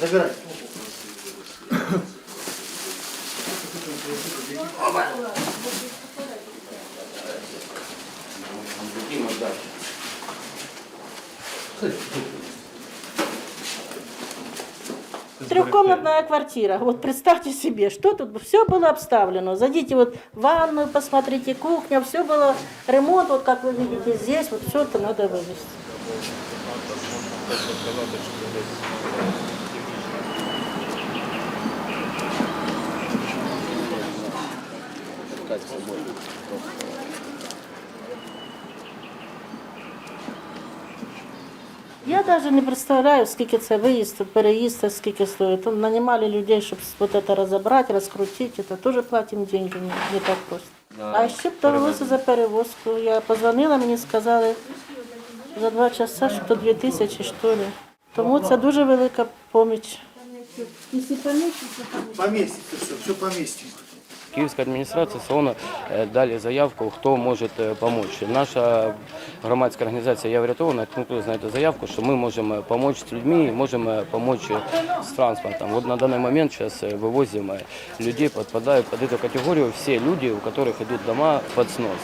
Забирай. Трехкомнатная квартира. Вот представьте себе, что тут все было обставлено. Зайдите вот в ванную, посмотрите, кухня, все было ремонт, вот как вы видите здесь, вот все это надо вывести. Я даже не представляю, скільки це виїзд, переїзд, скільки стоїть. Там нанимали людей, щоб вот это разобрать, раскрутить. Это тоже платим деньги, не, не так просто. А ще б довелося за перевозку. Я позвонила, мені сказали за два часа, що то дві тисячі, що ли. Тому це дуже велика поміч. Якщо поміститься, Поместится все, все поместим. Київська адміністрація салону е, дали заявку, хто може е, допомогти. Наша громадська організація «Я врятована» відгукнулася на цю заявку, що ми можемо допомогти з людьми, можемо допомогти з транспортом. Вот на даний момент зараз вивозимо людей, підпадають під цю категорію всі люди, у яких йдуть дома під снос.